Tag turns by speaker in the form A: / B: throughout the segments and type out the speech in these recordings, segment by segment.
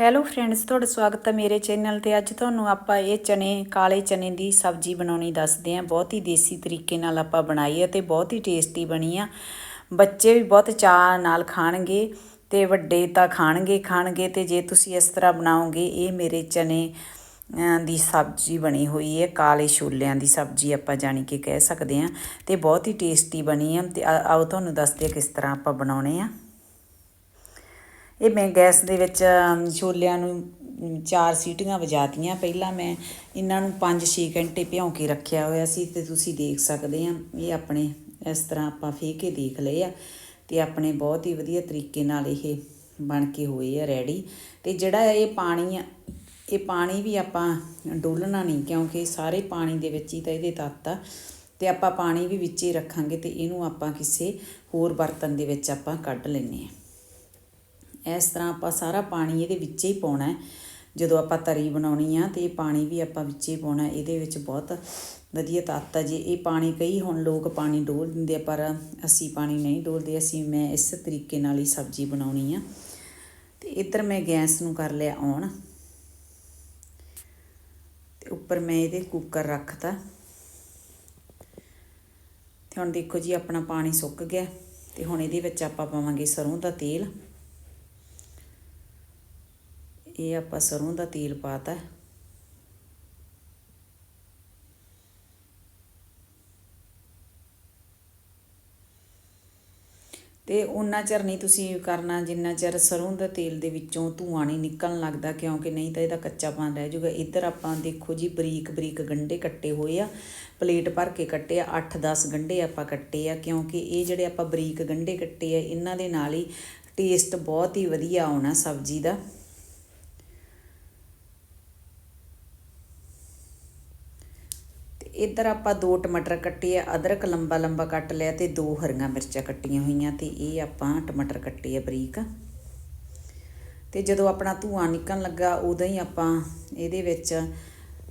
A: Hello friends ਤੁਹਾਡਾ ਸਵਾਗਤ ਹੈ ਮੇਰੇ ਚੈਨਲ ਤੇ। ਅੱਜ ਤੁਹਾਨੂੰ ਆਪਾਂ ਇਹ ਚਨੇ, ਕਾਲੇ ਚਨੇ ਦੀ ਸਬਜ਼ੀ ਬਣਾਉਣੀ ਦੱਸਦੇ ਹਾਂ। ਬਹੁਤ ਹੀ ਦੇਸੀ ਤਰੀਕੇ ਨਾਲ ਆਪਾਂ ਬਣਾਈ ਹੈ ਤੇ ਬਹੁਤ ਹੀ ਟੇਸਟੀ ਬਣੀ ਆ। ਬੱਚੇ ਵੀ ਬਹੁਤ ਚਾਅ ਨਾਲ ਖਾਣਗੇ ਤੇ ਵੱਡੇ ਤਾਂ ਖਾਣਗੇ ਖਾਣਗੇ ਤੇ ਜੇ ਤੁਸੀਂ ਇਸ ਤਰ੍ਹਾਂ ਬਣਾਓਗੇ, ਇਹ ਮੇਰੇ ਚਨੇ ਦੀ ਸਬਜ਼ੀ ਬਣੀ ਹੋਈ ਹੈ। ਕਾਲੇ ਛੋਲਿਆਂ ਦੀ ਸਬਜ਼ੀ ਆਪਾਂ ਜਾਣੀ ਕਿ ਕਹਿ ਸਕਦੇ ਹਾਂ ਤੇ ਬਹੁਤ ਹੀ ਟੇਸਟੀ ਬਣੀ ਆ। ਤੇ ਆਓ ਤੁਹਾਨੂੰ ਦੱਸਦੇ ਹਾਂ ਕਿਸ ਤਰ੍ਹਾਂ ਆਪਾਂ ਬਣਾਉਣੇ ਆ। ਇਹ ਮੈਂ ਗੈਸ ਦੇ ਵਿੱਚ ਛੋਲਿਆਂ ਨੂੰ ਚਾਰ ਸੀਟੀਆਂ ਵਜਾਤੀਆਂ। ਪਹਿਲਾਂ ਮੈਂ ਇਹਨਾਂ ਨੂੰ 5-6 ਘੰਟੇ ਭਿਉਂ ਕੇ ਰੱਖਿਆ ਹੋਇਆ ਸੀ ਤੇ ਤੁਸੀਂ ਦੇਖ ਸਕਦੇ ਆ, ਇਹ ਆਪਣੇ ਇਸ ਤਰ੍ਹਾਂ ਆਪਾਂ ਫੇਹ ਕੇ ਦੇਖ ਲਏ ਆ ਤੇ ਆਪਣੇ ਬਹੁਤ ਹੀ ਵਧੀਆ ਤਰੀਕੇ ਨਾਲ ਇਹ ਬਣ ਕੇ ਹੋਏ ਆ ਰੈਡੀ। ਤੇ ਜਿਹੜਾ ਇਹ ਪਾਣੀ ਆ, ਇਹ ਪਾਣੀ ਵੀ ਆਪਾਂ ਡੋਲਣਾ ਨਹੀਂ ਕਿਉਂਕਿ ਸਾਰੇ ਪਾਣੀ ਦੇ ਵਿੱਚ ਹੀ ਤਾਂ ਇਹਦੇ ਤੱਤ ਆ। ਤੇ ਆਪਾਂ ਪਾਣੀ ਵੀ ਵਿੱਚ ਹੀ ਰੱਖਾਂਗੇ ਤੇ ਇਹਨੂੰ ਆਪਾਂ ਕਿਸੇ ਹੋਰ ਬਰਤਨ ਦੇ ਵਿੱਚ ਆਪਾਂ ਕੱਢ ਲੈਨੇ ਆ। ਇਸ ਤਰ੍ਹਾਂ ਆਪਾਂ ਸਾਰਾ ਪਾਣੀ ਇਹਦੇ ਵਿੱਚ ਹੀ ਪਾਉਣਾ ਹੈ। ਜਦੋਂ ਆਪਾਂ ਤਰੀ ਬਣਾਉਣੀ ਆ ਤੇ ਇਹ ਪਾਣੀ ਵੀ ਆਪਾਂ ਵਿੱਚ ਹੀ। ਪਾਉਣਾ ਇਹਦੇ ਵਿੱਚ ਬਹੁਤ ਵਧੀਆ ਤੱਤ ਆ ਜੇ। ਇਹ ਪਾਣੀ ਕਈ ਹੁਣ ਲੋਕ ਪਾਣੀ ਡੋਲ ਦਿੰਦੇ ਆ, ਪਰ ਅਸੀਂ ਪਾਣੀ ਨਹੀਂ ਡੋਲਦੇ। ਅਸੀਂ ਮੈਂ ਇਸ ਤਰੀਕੇ ਨਾਲ ਹੀ ਸਬਜ਼ੀ ਬਣਾਉਣੀ ਆ। ਤੇ ਇੱਧਰ ਮੈਂ ਗੈਸ ਨੂੰ ਕਰ ਲਿਆ ਔਨ ਤੇ ਉੱਪਰ ਮੈਂ ਇਹਦੇ ਕੁੱਕਰ ਰੱਖਤਾ। ਤੇ ਹੁਣ ਦੇਖੋ ਜੀ, ਆਪਣਾ ਪਾਣੀ ਸੁੱਕ ਗਿਆ। ਤੇ ਹੁਣ ਇਹਦੇ ਵਿੱਚ ਆਪਾਂ ਪਾਵਾਂਗੇ ਸਰੋਂ ਦਾ ਤੇਲ। ਇਹ ਆਪਾਂ ਸਰੋਂ ਦਾ ਤੇਲ ਪਾਤਾ। ਤੇ ਉਨਾ ਚਿਰ ਨਹੀਂ ਤੁਸੀਂ ਕਰਨਾ, ਜਿੰਨਾ ਚਿਰ ਸਰੋਂ ਦਾ ਤੇਲ ਦੇ ਵਿੱਚੋਂ ਧੂਆਂ ਨਹੀਂ ਨਿਕਲਣ ਲੱਗਦਾ, ਕਿਉਂਕਿ ਨਹੀਂ ਤਾਂ ਇਹਦਾ ਕੱਚਾਪਨ ਰਹਿ ਜਾਊਗਾ। ਇੱਧਰ ਆਪਾਂ ਦੇਖੋ ਜੀ ਬਰੀਕ ਬਰੀਕ ਗੰਢੇ ਕੱਟੇ ਹੋਏ ਆ। ਪਲੇਟ ਭਰ ਕੇ ਕੱਟੇ ਆ 8-10 ਗੰਢੇ ਆਪਾਂ ਕੱਟੇ ਆ, ਕਿਉਂਕਿ ਇਹ ਜਿਹੜੇ ਆਪਾਂ ਬਰੀਕ ਗੰਢੇ ਕੱਟੇ ਆ, ਇਹਨਾਂ ਦੇ ਨਾਲ ਹੀ ਟੇਸਟ ਬਹੁਤ ਹੀ ਵਧੀਆ ਆਉਣਾ ਸਬਜ਼ੀ ਦਾ। ਇੱਧਰ ਆਪਾਂ ਦੋ ਟਮਾਟਰ ਕੱਟੇ ਆ, ਅਦਰਕ ਲੰਬਾ ਲੰਬਾ ਕੱਟ ਲਿਆ ਤੇ ਦੋ ਹਰੀਆਂ ਮਿਰਚਾਂ ਕੱਟੀਆਂ ਹੋਈਆਂ ਤੇ ਇਹ ਆਪਾਂ ਟਮਾਟਰ ਕੱਟੇ ਆ ਬਰੀਕ। ਤੇ ਜਦੋਂ ਆਪਣਾ ਧੂਆਂ ਨਿਕਲਣ ਲੱਗਾ, ਉਦੋਂ ਹੀ ਆਪਾਂ ਇਹਦੇ ਵਿੱਚ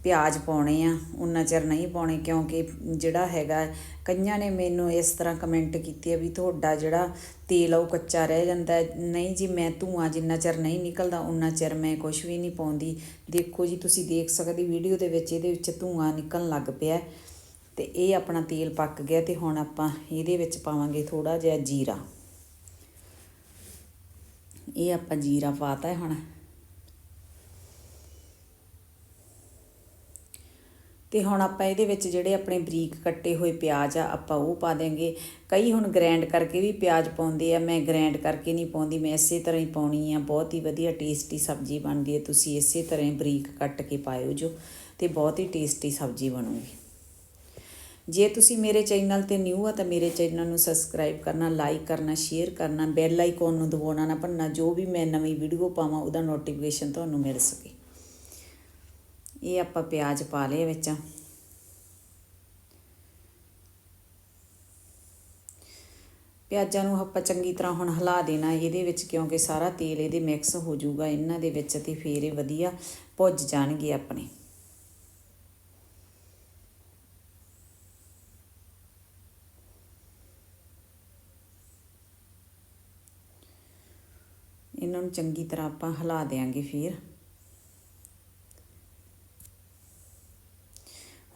A: ਪਿਆਜ਼ ਪਾਉਣੇ ਆ, ਉਨਾ ਚਿਰ ਨਹੀਂ ਪਾਉਣੇ ਕਿਉਂਕਿ ਜਿਹੜਾ ਹੈਗਾ, ਕਈਆਂ ਨੇ ਮੈਨੂੰ ਇਸ ਤਰ੍ਹਾਂ ਕਮੈਂਟ ਕੀਤੇ ਆ ਵੀ ਤੁਹਾਡਾ ਜਿਹੜਾ ਤੇਲ ਆ ਉਹ ਕੱਚਾ ਰਹਿ ਜਾਂਦਾ ਨਹੀਂ ਜੀ, ਮੈਂ ਧੂਆਂ ਜਿੰਨਾ ਚਿਰ ਨਹੀਂ ਨਿਕਲਦਾ, ਉਨਾ ਚਿਰ ਮੈਂ ਕੁਝ ਵੀ ਨਹੀਂ ਪਾਉਂਦੀ। ਦੇਖੋ ਜੀ, ਤੁਸੀਂ ਦੇਖ ਸਕਦੇ ਵੀਡੀਓ ਦੇ ਵਿੱਚ ਇਹਦੇ ਵਿੱਚ ਧੂਆਂ ਨਿਕਲਣ ਲੱਗ ਪਿਆ ਹੈ। ਤੇ ਇਹ ਆਪਣਾ ਤੇਲ ਪੱਕ ਗਿਆ ਤੇ ਹੁਣ ਆਪਾਂ ਇਹਦੇ ਵਿੱਚ ਪਾਵਾਂਗੇ ਥੋੜਾ ਜਿਹਾ ਜੀਰਾ। ਇਹ ਆਪਾਂ ਜੀਰਾ ਪਾਤਾ ਹੁਣ। ਤੇ ਹੁਣ ਆਪਾਂ ਇਹਦੇ ਵਿੱਚ ਜਿਹੜੇ ਆਪਣੇ ਬਰੀਕ ਕੱਟੇ ਹੋਏ ਪਿਆਜ਼ ਆ, ਆਪਾਂ ਉਹ ਪਾ ਦੇਂਗੇ ਕਈ ਹੁਣ ਗ੍ਰੈਂਡ ਕਰਕੇ ਵੀ ਪਿਆਜ਼ ਪਾਉਂਦੇ ਆ, ਮੈਂ ਗ੍ਰਾਈਂਡ ਕਰਕੇ ਨਹੀਂ ਪਾਉਂਦੀ, ਮੈਂ ਇਸੇ ਤਰ੍ਹਾਂ ਹੀ ਪਾਉਣੀ ਆ। ਬਹੁਤ ਹੀ ਵਧੀਆ ਟੇਸਟੀ ਸਬਜ਼ੀ ਬਣਦੀ ਹੈ, ਤੁਸੀਂ ਇਸੇ ਤਰ੍ਹਾਂ ਹੀ ਬਰੀਕ ਕੱਟ ਕੇ ਪਾਇਓ ਜੋ, ਤੇ ਬਹੁਤ ਹੀ ਟੇਸਟੀ ਸਬਜ਼ੀ ਬਣੂਗੀ। ਜੇ ਤੁਸੀਂ ਮੇਰੇ ਚੈਨਲ ਤੇ ਨਿਊ ਆ, ਤਾਂ ਮੇਰੇ ਚੈਨਲ ਨੂੰ ਸਬਸਕ੍ਰਾਈਬ ਕਰਨਾ ਲਾਈਕ ਕਰਨਾ ਸ਼ੇਅਰ ਕਰਨਾ ਬੈਲ ਆਈਕਨ ਨੂੰ ਦਬਾਉਣਾ ਨਾ ਭੰਨਾ ਜੋ ਵੀ ਮੈਂ ਨਵੀਂ ਵੀਡੀਓ ਪਾਵਾਂ, ਉਹਦਾ ਨੋਟੀਫਿਕੇਸ਼ਨ ਤੁਹਾਨੂੰ ਮਿਲ ਸਕੇ। ਇਹ ਆਪਾਂ ਪਿਆਜ਼ ਪਾ ਲਏ ਵਿੱਚ। ਪਿਆਜ਼ਾਂ ਨੂੰ ਆਪਾਂ ਚੰਗੀ ਤਰ੍ਹਾਂ ਹੁਣ ਹਿਲਾ ਦੇਣਾ ਇਹਦੇ ਵਿੱਚ ਕਿਉਂਕਿ ਸਾਰਾ ਤੇਲ ਇਹਦੇ ਮਿਕਸ ਹੋ ਜਾਊਗਾ, ਇਹਨਾਂ ਦੇ ਵਿੱਚ ਤੇ ਫੇਰ ਇਹ ਵਧੀਆ ਭੁੱਜ ਜਾਣਗੇ ਆਪਣੇ। ਇਹਨਾਂ ਨੂੰ ਚੰਗੀ ਤਰ੍ਹਾਂ ਆਪਾਂ ਹਿਲਾ ਦੇਾਂਗੇ ਫਿਰ।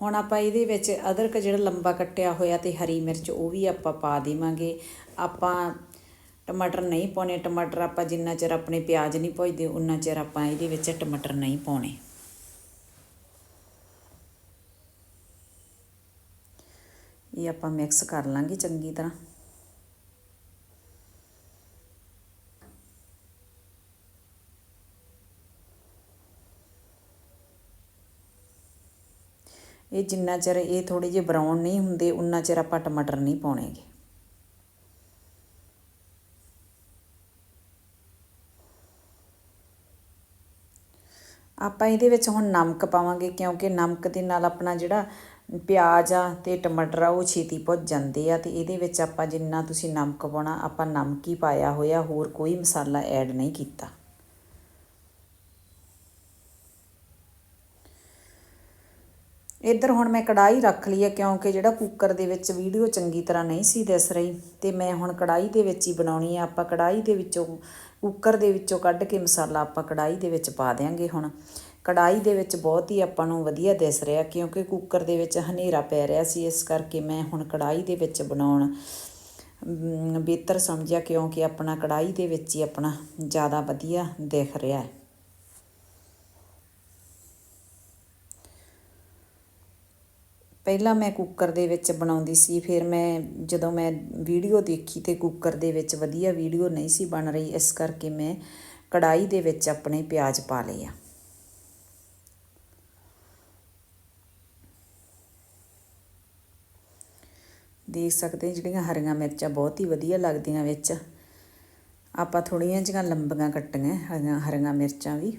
A: ਹੁਣ ਆਪਾਂ ਇਹਦੇ ਵਿੱਚ ਅਦਰਕ ਜਿਹੜਾ ਲੰਬਾ ਕੱਟਿਆ ਹੋਇਆ ਤੇ ਹਰੀ ਮਿਰਚ ਉਹ ਵੀ ਆਪਾਂ ਪਾ ਦੇਵਾਂਗੇ। ਆਪਾਂ ਟਮਾਟਰ ਨਹੀਂ ਪਾਉਣੇ, ਟਮਾਟਰ ਆਪਾਂ ਜਿੰਨਾ ਚਿਰ ਆਪਣੇ ਪਿਆਜ਼ ਨਹੀਂ ਭੁੱਜਦੇ, ਉਨਾ ਚਿਰ ਆਪਾਂ ਇਹਦੇ ਵਿੱਚ ਟਮਾਟਰ ਨਹੀਂ ਪਾਉਣੇ। ਇਹ ਆਪਾਂ ਮਿਕਸ ਕਰ ਲਾਂਗੇ ਚੰਗੀ ਤਰ੍ਹਾਂ। ਇਹ ਜਿੰਨਾ ਚਿਰ ਇਹ ਥੋੜੇ ਜਿਹੇ ਬਰਾਊਨ ਨਹੀਂ ਹੁੰਦੇ, ਉਨਾ ਚਿਰ ਆਪਾਂ ਟਮਾਟਰ ਨਹੀਂ ਪਾਉਣੇਗੇ। ਆਪਾਂ ਇਹਦੇ ਵਿੱਚ ਹੁਣ ਨਮਕ ਪਾਵਾਂਗੇ, ਕਿਉਂਕਿ ਨਮਕ ਦੇ ਨਾਲ ਆਪਣਾ ਜਿਹੜਾ ਪਿਆਜ਼ ਆ ਤੇ ਟਮਾਟਰ ਆ, ਉਹ ਛੇਤੀ ਭੁੱਜ ਜਾਂਦੇ ਆ ਤੇ ਇਹਦੇ ਵਿੱਚ ਆਪਾਂ ਜਿੰਨਾ ਤੁਸੀਂ ਨਮਕ ਪਾਉਣਾ, ਆਪਾਂ ਨਮਕ ਹੀ ਪਾਇਆ ਹੋਇਆ, ਹੋਰ ਕੋਈ ਮਸਾਲਾ ਐਡ ਨਹੀਂ ਕੀਤਾ। ਇੱਧਰ ਹੁਣ ਮੈਂ ਕੜਾਈ ਰੱਖ ਲਈ ਹੈ ਕਿਉਂਕਿ ਜਿਹੜਾ ਕੁੱਕਰ ਦੇ ਵਿੱਚ ਵੀਡੀਓ ਚੰਗੀ ਤਰ੍ਹਾਂ ਨਹੀਂ ਸੀ ਦਿਸ ਰਹੀ ਤੇ ਮੈਂ ਹੁਣ ਕੜਾਈ ਦੇ ਵਿੱਚ ਹੀ ਬਣਾਉਣੀ ਹੈ। ਆਪਾਂ ਕੜਾਈ ਦੇ ਵਿੱਚੋਂ ਕੁੱਕਰ ਦੇ ਵਿੱਚੋਂ ਕੱਢ ਕੇ ਮਸਾਲਾ ਆਪਾਂ ਕੜਾਈ ਦੇ ਵਿੱਚ ਪਾ ਦਿਆਂਗੇ ਹੁਣ। ਕੜਾਈ ਦੇ ਵਿੱਚ ਬਹੁਤ ਹੀ ਆਪਾਂ ਨੂੰ ਵਧੀਆ ਦਿਸ ਰਿਹਾ ਕਿਉਂਕਿ ਕੁੱਕਰ ਦੇ ਵਿੱਚ ਹਨੇਰਾ ਪੈ ਰਿਹਾ ਸੀ, ਇਸ ਕਰਕੇ ਮੈਂ ਹੁਣ ਕੜਾਈ ਦੇ ਵਿੱਚ ਬਣਾਉਣ ਬਿਹਤਰ ਸਮਝਿਆ ਕਿਉਂਕਿ ਆਪਣਾ ਕੜਾਈ ਦੇ ਵਿੱਚ ਹੀ ਆਪਣਾ ਜ਼ਿਆਦਾ ਵਧੀਆ ਦਿਖ ਰਿਹਾ ਹੈ। ਪਹਿਲਾਂ ਮੈਂ ਕੁੱਕਰ ਦੇ ਵਿੱਚ ਬਣਾਉਂਦੀ ਸੀ, ਫਿਰ ਮੈਂ ਜਦੋਂ ਮੈਂ ਵੀਡੀਓ ਦੇਖੀ ਤੇ ਕੁੱਕਰ ਦੇ ਵਿੱਚ ਵਧੀਆ ਵੀਡੀਓ ਨਹੀਂ ਸੀ ਬਣ ਰਹੀ, ਇਸ ਕਰਕੇ ਮੈਂ ਕੜਾਈ ਦੇ ਵਿੱਚ ਆਪਣੇ ਪਿਆਜ਼ ਪਾ ਲਏ ਆ। ਦੇਖ ਸਕਦੇ ਜਿਹੜੀਆਂ ਹਰੀਆਂ ਮਿਰਚਾਂ ਬਹੁਤ ਹੀ ਵਧੀਆ ਲੱਗਦੀਆਂ ਵਿੱਚ। ਆਪਾਂ ਥੋੜੀਆਂ ਜਿਹੀਆਂ ਲੰਬੀਆਂ ਕੱਟੀਆਂ ਹਰੀਆਂ ਹਰੀਆਂ ਮਿਰਚਾਂ ਵੀ।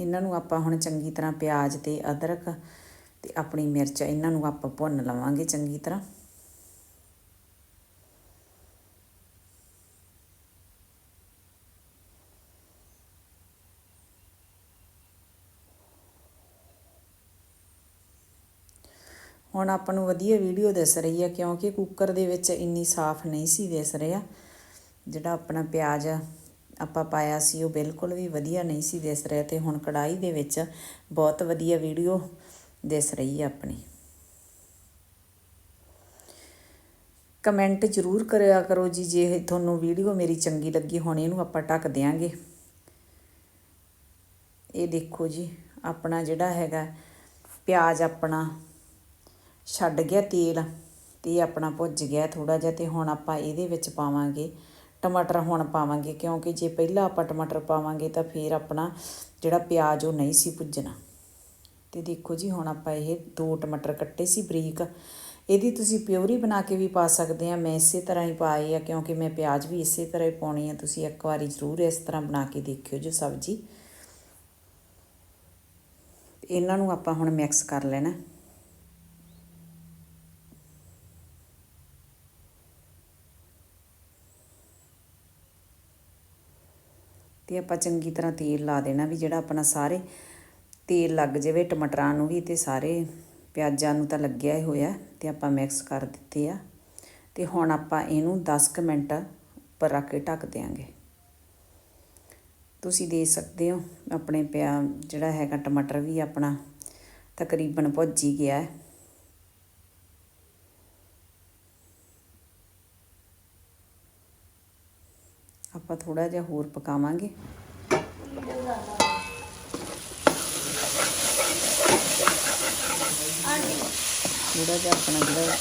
A: ਇਹਨਾਂ ਨੂੰ ਆਪਾਂ ਹੁਣ ਚੰਗੀ ਤਰ੍ਹਾਂ ਪਿਆਜ਼ ਤੇ ਅਦਰਕ ਤੇ ਆਪਣੀ ਮਿਰਚ ਇਹਨਾਂ ਨੂੰ ਆਪਾਂ ਭੁੰਨ ਲਵਾਂਗੇ ਚੰਗੀ ਤਰ੍ਹਾਂ। ਹੁਣ ਆਪਾਂ ਨੂੰ ਵਧੀਆ ਵੀਡੀਓ ਦਿਸ ਰਹੀ ਹੈ ਕਿਉਂਕਿ ਕੁੱਕਰ ਦੇ ਵਿੱਚ ਇੰਨੀ ਸਾਫ਼ ਨਹੀਂ ਸੀ ਦਿਸ ਰਿਹਾ। ਜਿਹੜਾ ਆਪਣਾ ਪਿਆਜ਼ ਆਪਾਂ ਪਾਇਆ ਸੀ, ਉਹ ਬਿਲਕੁਲ ਵੀ ਵਧੀਆ ਨਹੀਂ ਸੀ ਦਿਸ ਰਿਹਾ ਤੇ ਹੁਣ ਕੜਾਈ ਦੇ ਵਿੱਚ ਬਹੁਤ ਵਧੀਆ ਵੀਡੀਓ ਦਿਸ ਰਹੀ ਹੈ ਆਪਣੀ। ਕਮੈਂਟ ਜ਼ਰੂਰ ਕਰਿਆ ਕਰੋ ਜੀ, ਜੇ ਤੁਹਾਨੂੰ ਵੀਡੀਓ ਮੇਰੀ ਚੰਗੀ ਲੱਗੀ ਹੁਣ, ਇਹਨੂੰ ਆਪਾਂ ਢੱਕ ਦਿਆਂਗੇ। ਇਹ ਦੇਖੋ ਜੀ, ਆਪਣਾ ਜਿਹੜਾ ਹੈਗਾ ਪਿਆਜ਼ ਆਪਣਾ ਛੱਡ ਗਿਆ ਤੇਲ ਤੇ ਆਪਣਾ ਭੁੱਜ ਗਿਆ ਥੋੜਾ ਜਿਹਾ ਤੇ ਹੁਣ ਆਪਾਂ ਇਹਦੇ ਵਿੱਚ ਪਾਵਾਂਗੇ ਟਮਾਟਰ ਹੁਣ ਪਾਵਾਂਗੇ, ਕਿਉਂਕਿ ਜੇ ਪਹਿਲਾਂ ਆਪਾਂ ਟਮਾਟਰ ਪਾਵਾਂਗੇ ਤਾਂ ਫਿਰ ਆਪਣਾ ਜਿਹੜਾ ਪਿਆਜ਼ ਉਹ ਨਹੀਂ ਸੀ ਭੁੱਜਣਾ ਤੇ ਦੇਖੋ ਜੀ, ਹੁਣ ਆਪਾਂ ਇਹ ਦੋ ਟਮਾਟਰ ਕੱਟੇ ਸੀ ਬਰੀਕ। ਇਹਦੀ ਤੁਸੀਂ ਪਿਓਰੀ ਬਣਾ ਕੇ ਵੀ ਪਾ ਸਕਦੇ ਆ, ਮੈਂ ਇਸੇ ਤਰ੍ਹਾਂ ਹੀ ਪਾਏ ਆ, ਕਿਉਂਕਿ ਮੈਂ ਪਿਆਜ਼ ਵੀ ਇਸੇ ਤਰ੍ਹਾਂ ਹੀ ਪਾਉਣੀ ਆ। ਤੁਸੀਂ ਇੱਕ ਵਾਰੀ ਜ਼ਰੂਰ ਇਸ ਤਰ੍ਹਾਂ ਬਣਾ ਕੇ ਦੇਖਿਓ ਜੋ ਸਬਜ਼ੀ। ਇਹਨਾਂ ਨੂੰ ਆਪਾਂ ਹੁਣ ਮਿਕਸ ਕਰ ਲੈਣਾ। ਤੇ ਆਪਾਂ ਚੰਗੀ ਤਰ੍ਹਾਂ ਤੇਲ ਲਾ ਦੇਣਾ ਵੀ ਜਿਹੜਾ ਆਪਣਾ ਸਾਰੇ ਤੇਲ ਲੱਗ ਜਾਵੇ ਟਮਾਟਰਾਂ ਨੂੰ ਵੀ ਤੇ ਸਾਰੇ ਪਿਆਜ਼ਾਂ ਨੂੰ ਤਾਂ ਲੱਗਿਆ ਹੀ ਹੋਇਆ ਤੇ ਆਪਾਂ ਮਿਕਸ ਕਰ ਦਿੱਤੇ ਆ। ਤੇ ਹੁਣ ਆਪਾਂ ਇਹਨੂੰ 10 ਕੁ ਮਿੰਟ ਉੱਪਰ ਰੱਖ ਕੇ ਢੱਕ ਦਿਆਂਗੇ। ਤੁਸੀਂ ਦੇ ਸਕਦੇ ਹੋ, ਆਪਣੇ ਪਿਆ ਜਿਹੜਾ ਹੈਗਾ ਟਮਾਟਰ ਵੀ ਆਪਣਾ ਤਕਰੀਬਨ ਭੁੱਜ ਹੀ ਗਿਆ। ਹੈ ਆਪਾਂ ਥੋੜਾ ਜਿਹਾ ਹੋਰ ਪਕਾਵਾਂਗੇ। ਥੋੜਾ ਜਿਹਾ ਆਪਣਾ ਜਿਹੜਾ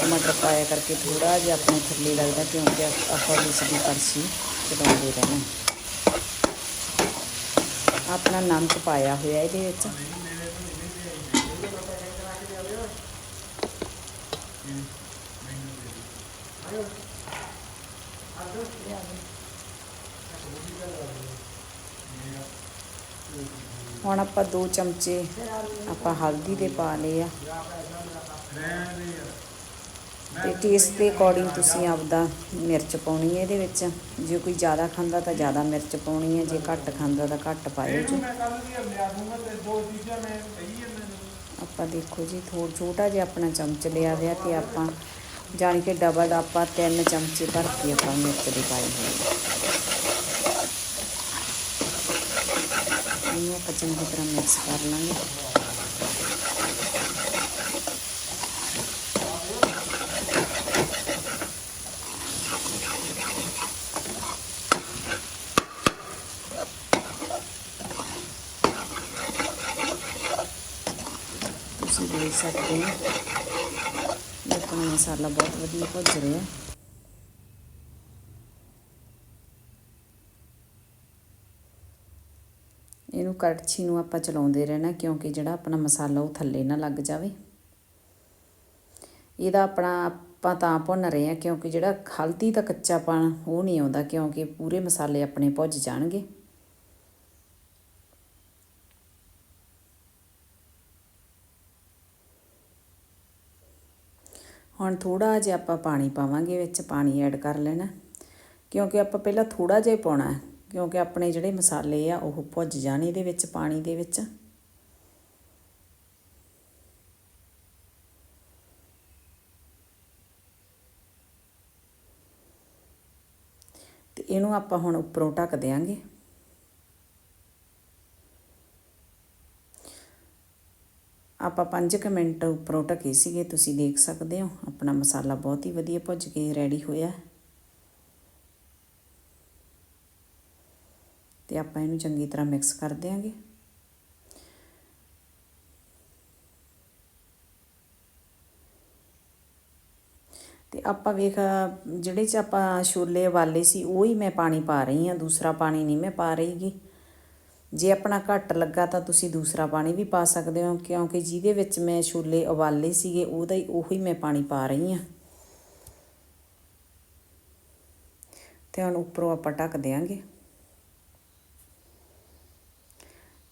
A: ਟਮਾਟਰ ਪਾਇਆ ਕਰਕੇ ਥੋੜਾ ਜਿਹਾ ਆਪਣੇ ਥੱਲੇ ਲੱਗਦਾ ਕਿਉਂਕਿ ਆਪ- ਆਪਾਂ ਇਸ ਦੀ ਕੜਛੀ ਚਲਾਉਂਦੇ ਰਹਿਣਾ। ਆਪਣਾ ਨਮਕ ਪਾਇਆ ਹੋਇਆ ਇਹਦੇ ਵਿੱਚ। ਹੁਣ ਆਪਾਂ ਦੋ ਚਮਚੇ ਆਪਾਂ ਹਲਦੀ ਦੇ ਪਾ ਲਏ ਆ। ਤੇ ਟੇਸਟ ਦੇ ਅਕੋਰਡਿੰਗ ਤੁਸੀਂ ਆਪਦਾ ਮਿਰਚ ਪਾਉਣੀ ਹੈ ਇਹਦੇ ਵਿੱਚ। ਜੇ ਕੋਈ ਜ਼ਿਆਦਾ ਖਾਂਦਾ ਤਾਂ ਜ਼ਿਆਦਾ ਮਿਰਚ ਪਾਉਣੀ ਹੈ, ਜੇ ਘੱਟ ਖਾਂਦਾ ਤਾਂ ਘੱਟ ਪਾਇਓ ਜੀ। ਆਪਾਂ ਦੇਖੋ ਜੀ ਥੋੜਾ ਛੋਟਾ ਜਿਹਾ ਆਪਣਾ ਚਮਚ ਲਿਆ ਹੋਇਆ ਤੇ ਆਪਾਂ ਜਾਣੀ ਕਿ ਡਬਲ ਆਪਾਂ ਤਿੰਨ ਚਮਚੇ ਭਰ ਕੇ ਆਪਾਂ ਮਿਰਚ ਦੇ ਪਾਏ ਹੋਈ ਹੈ ਇਹਨੂੰ ਆਪਾਂ ਚੰਗੀ ਤਰ੍ਹਾਂ ਮਿਕਸ ਕਰ ਲਾਂਗੇ ਤੁਸੀਂ ਦੇਖ ਸਕਦੇ ਹੋ ਇਹ ਆਪਣਾ ਮਸਾਲਾ ਬਹੁਤ ਵਧੀਆ ਭੁੱਜ ਰਿਹਾ ਇਹਨੂੰ ਕੜਛੀ ਨੂੰ ਆਪਾਂ ਚਲਾਉਂਦੇ ਰਹਿਣਾ ਕਿਉਂਕਿ ਜਿਹੜਾ ਆਪਣਾ ਮਸਾਲਾ ਉਹ ਥੱਲੇ ਨਾ ਲੱਗ ਜਾਵੇ। ਇਹਦਾ ਆਪਣਾ ਆਪਾਂ ਤਾਂ ਭੁੰਨ ਰਹੇ ਹਾਂ ਕਿਉਂਕਿ ਜਿਹੜਾ ਹਲਦੀ ਦਾ ਕੱਚਾਪਣ ਉਹ ਨਹੀਂ ਆਉਂਦਾ ਕਿਉਂਕਿ ਪੂਰੇ ਮਸਾਲੇ ਆਪਣੇ ਭੁੱਜ ਜਾਣਗੇ। ਹੁਣ ਥੋੜਾ ਜਿਹਾ ਆਪਾਂ ਪਾਣੀ ਪਾਵਾਂਗੇ ਵਿੱਚ, ਪਾਣੀ ਐਡ ਕਰ ਲੈਣਾ। ਕਿਉਂਕਿ ਆਪਾਂ ਪਹਿਲਾਂ ਥੋੜਾ ਜਿਹਾ ਪਾਉਣਾ। ਹੈ ਕਿਉਂਕਿ ਆਪਣੇ ਜਿਹੜੇ ਮਸਾਲੇ ਆ, ਉਹ ਭੁੱਜ ਜਾਣ ਇਹਦੇ ਵਿੱਚ, ਪਾਣੀ ਦੇ ਵਿੱਚ। ਤੇ ਇਹਨੂੰ ਆਪਾਂ ਹੁਣ ਉੱਪਰੋਂ ਢੱਕ ਦੇਾਂਗੇ ਆਪਾਂ 5 ਮਿੰਟ ਉੱਪਰੋਂ ਢਕੇ ਸੀਗੇ, ਤੁਸੀਂ ਦੇਖ ਸਕਦੇ ਹੋ। ਆਪਣਾ ਮਸਾਲਾ ਬਹੁਤ ਹੀ ਵਧੀਆ ਭੁੱਜ ਕੇ ਰੈਡੀ ਹੋਇਆ। ਤੇ ਆਪਾਂ ਇਹਨੂੰ ਚੰਗੀ ਤਰ੍ਹਾਂ ਮਿਕਸ ਕਰ ਦਿਆਂਗੇ। ਤੇ ਆਪਾਂ ਵੇਖ, ਜਿਹੜੇ ਚ ਆਪਾਂ ਛੋਲੇ ਉਬਾਲੇ ਸੀ, ਉਹ ਹੀ ਮੈਂ ਪਾਣੀ ਪਾ ਰਹੀ ਹਾਂ, ਦੂਸਰਾ ਪਾਣੀ ਨਹੀਂ ਮੈਂ ਪਾ ਰਹੀਗੀ। ਜੇ ਆਪਣਾ ਘੱਟ ਲੱਗਾ ਤਾਂ ਤੁਸੀਂ ਦੂਸਰਾ ਪਾਣੀ ਵੀ ਪਾ ਸਕਦੇ ਹੋ, ਕਿਉਂਕਿ ਜਿਹਦੇ ਵਿੱਚ ਮੈਂ ਛੋਲੇ ਉਬਾਲੇ ਸੀਗੇ, ਉਹਦਾ ਹੀ ਉਹੀ ਮੈਂ ਪਾਣੀ ਪਾ ਰਹੀ ਹਾਂ। ਤੇ ਹੁਣ ਉੱਪਰੋਂ ਆਪਾਂ ਢੱਕ ਦੇਾਂਗੇ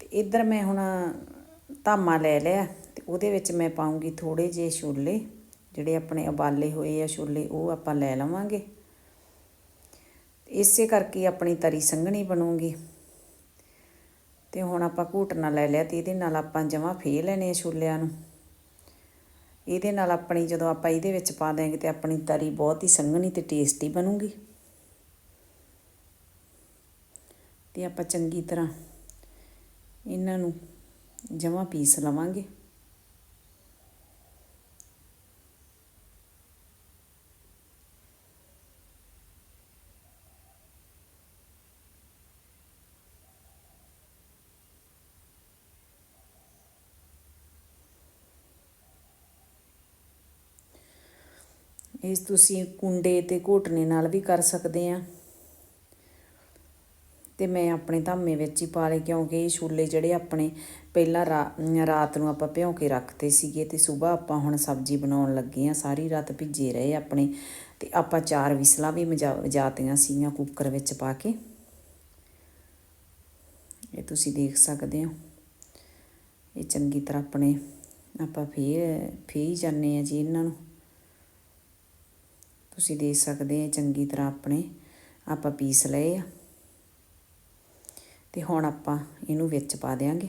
A: ਤੇ ਇੱਧਰ ਮੈਂ ਹੁਣ ਧਾਮਾ ਲੈ ਲਿਆ ਤੇ ਉਹਦੇ ਵਿੱਚ ਮੈਂ ਪਾਉਂਗੀ ਥੋੜੇ ਜਿਹੇ ਛੋਲੇ, ਜਿਹੜੇ ਆਪਣੇ ਉਬਾਲੇ ਹੋਏ ਆ ਛੋਲੇ, ਉਹ ਆਪਾਂ ਲੈ ਲਵਾਂਗੇ। ਇਸੇ ਕਰਕੇ ਆਪਣੀ ਤਰੀ ਸੰਘਣੀ ਬਣੂਗੀ। ਤੇ ਹੁਣ ਆਪਾਂ ਘੂਟਣਾ ਲੈ ਲਿਆ ਤੇ ਇਹਦੇ ਨਾਲ ਆਪਾਂ ਜਮਾ ਫੇ ਲੈਣੇ ਆ ਛੋਲਿਆਂ ਨੂੰ। ਇਹਦੇ ਨਾਲ ਆਪਣੀ ਜਦੋਂ ਆਪਾਂ ਇਹਦੇ ਵਿੱਚ ਪਾ ਦੇਾਂਗੇ ਤੇ ਆਪਣੀ ਤਰੀ ਬਹੁਤ ਹੀ ਸੰਘਣੀ ਤੇ ਟੇਸਟੀ ਬਣੂਗੀ। ਤੇ ਆਪਾਂ ਚੰਗੀ ਤਰ੍ਹਾਂ ਇਹਨਾਂ ਨੂੰ ਜਮਾ ਪੀਸ ਲਵਾਂਗੇ। ਇਸ ਤੁਸੀਂ ਕੁੰਡੇ ਤੇ ਘੋਟਣੇ ਨਾਲ ਵੀ ਕਰ ਸਕਦੇ ਆ। ਅਤੇ ਮੈਂ ਆਪਣੇ ਧਾਮੇ ਵਿੱਚ ਹੀ ਪਾ ਲਏ ਕਿਉਂਕਿ ਇਹ ਛੋਲੇ ਜਿਹੜੇ ਆਪਣੇ ਪਹਿਲਾਂ ਰਾਤ ਨੂੰ ਆਪਾਂ ਭਿਉਂ ਕੇ ਰੱਖਦੇ ਸੀਗੇ ਅਤੇ ਸੁਬਾਹ ਆਪਾਂ ਹੁਣ ਸਬਜ਼ੀ ਬਣਾਉਣ ਲੱਗੇ ਹਾਂ, ਸਾਰੀ ਰਾਤ ਭਿੱਜੇ ਰਹੇ ਆਪਣੇ ਅਤੇ ਆਪਾਂ ਚਾਰ ਵਿਸਲਾਂ ਵੀ ਮਜਾ ਵਜਾਤੀਆਂ ਸੀਗੀਆਂ ਕੁੱਕਰ ਵਿੱਚ ਪਾ ਕੇ। ਇਹ ਤੁਸੀਂ ਦੇਖ ਸਕਦੇ ਹੋ। ਇਹ ਚੰਗੀ ਤਰ੍ਹਾਂ ਆਪਣੇ ਆਪਾਂ ਫੇਰ ਫੇਈ ਜਾਂਦੇ ਆ ਜੀ ਇਹਨਾਂ ਨੂੰ। ਤੁਸੀਂ ਦੇਖ ਸਕਦੇ ਆ ਚੰਗੀ ਤਰ੍ਹਾਂ ਆਪਣੇ ਆਪਾਂ ਪੀਸ ਲਏ ਆ। ਤੇ ਹੁਣ ਆਪਾਂ ਇਹਨੂੰ ਵਿੱਚ ਪਾ ਦੇਾਂਗੇ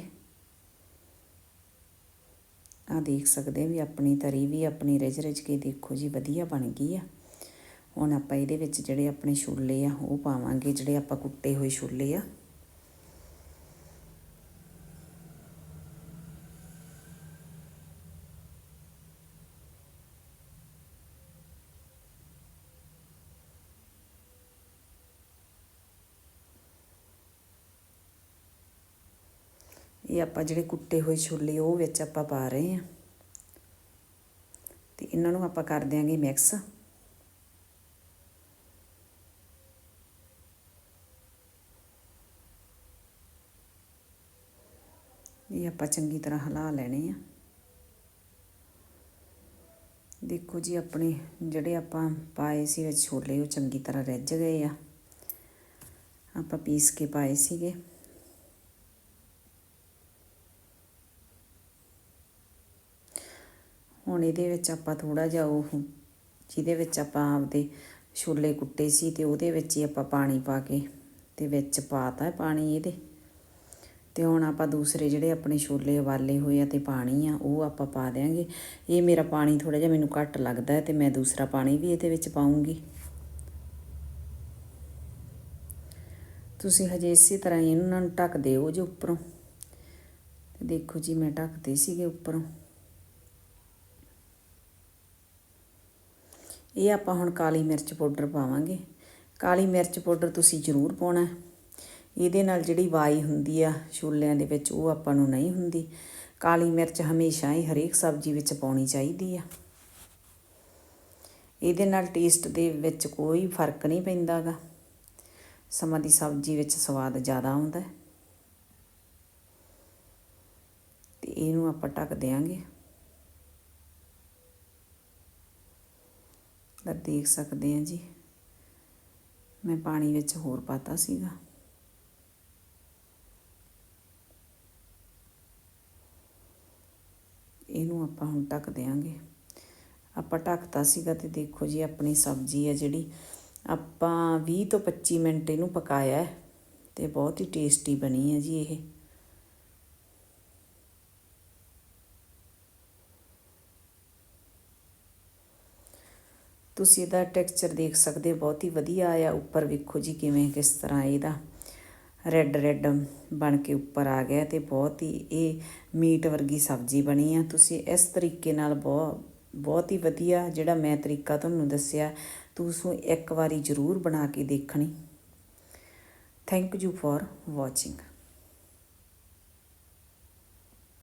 A: ਆ ਦੇਖ ਸਕਦੇ ਵੀ ਆਪਣੀ ਤਰੀ ਵੀ ਆਪਣੀ ਰਿਜ ਰਿਜ ਕੇ ਦੇਖੋ ਜੀ ਵਧੀਆ ਬਣ ਗਈ ਆ। ਹੁਣ ਆਪਾਂ ਇਹਦੇ ਵਿੱਚ ਜਿਹੜੇ ਆਪਣੇ ਛੋਲੇ ਆ ਉਹ ਪਾਵਾਂਗੇ, ਜਿਹੜੇ ਆਪਾਂ ਕੁੱਟੇ ਹੋਏ ਛੋਲੇ ਆ। ਇਹ ਆਪਾਂ ਜਿਹੜੇ ਕੁੱਟੇ ਹੋਏ ਛੋਲੇ, ਉਹ ਵਿੱਚ ਆਪਾਂ ਪਾ ਰਹੇ ਹਾਂ। ਤੇ ਇਹਨਾਂ ਨੂੰ ਆਪਾਂ ਕਰ ਦਿਆਂਗੇ ਮਿਕਸ। ਇਹ ਆਪਾਂ ਚੰਗੀ ਤਰ੍ਹਾਂ ਹਿਲਾ ਲੈਣੇ ਆ। ਦੇਖੋ ਜੀ, ਆਪਣੇ ਜਿਹੜੇ ਆਪਾਂ ਪਾਏ ਸੀ ਵਿੱਚ ਛੋਲੇ, ਉਹ ਚੰਗੀ ਤਰ੍ਹਾਂ ਰਿੱਝ ਗਏ ਆ। ਆਪਾਂ ਪੀਸ ਕੇ ਪਾਏ ਸੀਗੇ। ਹੁਣ ਇਹਦੇ ਵਿੱਚ ਆਪਾਂ ਥੋੜਾ ਜਿਹਾ ਉਹ, ਜਿਹਦੇ ਵਿੱਚ ਆਪਾਂ ਆਪਦੇ ਛੋਲੇ ਕੁੱਟੇ ਸੀ ਤੇ ਉਹਦੇ ਵਿੱਚ ਹੀ ਆਪਾਂ ਪਾਣੀ ਪਾ ਕੇ ਤੇ ਵਿੱਚ ਪਾਤਾ ਪਾਣੀ ਇਹਦੇ। ਤੇ ਹੁਣ ਆਪਾਂ ਦੂਸਰੇ ਜਿਹੜੇ ਆਪਣੇ ਛੋਲੇ ਉਬਾਲੇ ਹੋਏ ਆ ਤੇ ਪਾਣੀ ਆ, ਉਹ ਆਪਾਂ ਪਾ ਦੇਾਂਗੇ ਇਹ ਮੇਰਾ ਪਾਣੀ ਥੋੜਾ ਜਿਹਾ ਮੈਨੂੰ ਘੱਟ ਲੱਗਦਾ ਤੇ ਮੈਂ ਦੂਸਰਾ ਪਾਣੀ ਵੀ ਇਹਦੇ ਵਿੱਚ ਪਾਉਂਗੀ ਤੁਸੀਂ ਹਜੇ ਇਸੇ ਤਰ੍ਹਾਂ ਹੀ ਇਹਨਾਂ ਨੂੰ ਢੱਕ ਦਿਓ ਜੋ ਉੱਪਰੋਂ। ਦੇਖੋ ਜੀ ਮੈਂ ਢੱਕਦੇ ਸੀਗੇ ਉੱਪਰੋਂ। ਇਹ ਆਪਾਂ ਹੁਣ ਕਾਲੀ ਮਿਰਚ ਪਾਊਡਰ ਪਾਵਾਂਗੇ। ਕਾਲੀ ਮਿਰਚ ਪਾਊਡਰ ਤੁਸੀਂ ਜ਼ਰੂਰ ਪਾਉਣਾ ਇਹਦੇ ਨਾਲ ਜਿਹੜੀ ਵਾਈ ਹੁੰਦੀ ਆ ਛੋਲਿਆਂ ਦੇ ਵਿੱਚ, ਉਹ ਆਪਾਂ ਨੂੰ ਨਹੀਂ ਹੁੰਦੀ। ਕਾਲੀ ਮਿਰਚ ਹਮੇਸ਼ਾ ਹੀ ਹਰੇਕ ਸਬਜ਼ੀ ਵਿੱਚ ਪਾਉਣੀ ਚਾਹੀਦੀ ਆ। ਇਹਦੇ ਨਾਲ ਟੇਸਟ ਦੇ ਵਿੱਚ ਕੋਈ ਫ਼ਰਕ ਨਹੀਂ ਪੈਂਦਾਗਾ। ਸਮਾਂ ਦੀ ਸਬਜ਼ੀ ਵਿੱਚ ਸਵਾਦ ਜ਼ਿਆਦਾ ਆਉਂਦਾ ਤੇ ਇਹਨੂੰ ਆਪਾਂ ਢੱਕ ਦੇਾਂਗੇ ਤਾਂ ਦੇਖ ਸਕਦੇ ਆ ਜੀ। ਮੈਂ ਪਾਣੀ ਵਿੱਚ ਹੋਰ ਪਾਤਾ ਸੀਗਾ। ਇਹਨੂੰ ਆਪਾਂ ਹੁਣ ਢੱਕ ਦੇਾਂਗੇ ਆਪਾਂ ਢੱਕਤਾ ਸੀਗਾ ਤੇ ਦੇਖੋ ਜੀ, ਆਪਣੀ ਸਬਜ਼ੀ ਹੈ ਜਿਹੜੀ। ਆਪਾਂ 20 ਤੋਂ 25 ਮਿੰਟ ਇਹਨੂੰ ਪਕਾਇਆ ਹੈ ਤੇ ਬਹੁਤ ਹੀ ਟੇਸਟੀ ਬਣੀ ਹੈ ਜੀ ਇਹ। ਤੁਸੀਂ ਇਹਦਾ ਟੈਕਸਚਰ ਦੇਖ ਸਕਦੇ ਹੋ, ਬਹੁਤ ਹੀ ਵਧੀਆ ਆਇਆ। ਉੱਪਰ ਵੇਖੋ ਜੀ ਕਿਵੇਂ, ਕਿਸ ਤਰ੍ਹਾਂ ਇਹਦਾ ਰੈੱਡ ਰੈੱਡ ਬਣ ਕੇ ਉੱਪਰ ਆ ਗਿਆ ਤੇ ਬਹੁਤ ਹੀ ਇਹ ਮੀਟ ਵਰਗੀ ਸਬਜ਼ੀ ਬਣੀ ਆ। ਤੁਸੀਂ ਇਸ ਤਰੀਕੇ ਨਾਲ ਬਹੁਤ ਬਹੁਤ ਹੀ ਵਧੀਆ ਜਿਹੜਾ ਮੈਂ ਤਰੀਕਾ ਤੁਹਾਨੂੰ ਦੱਸਿਆ, ਤੁਸੀਂ ਇੱਕ ਵਾਰੀ ਜ਼ਰੂਰ ਬਣਾ ਕੇ ਦੇਖਣੀ। Thank you for watching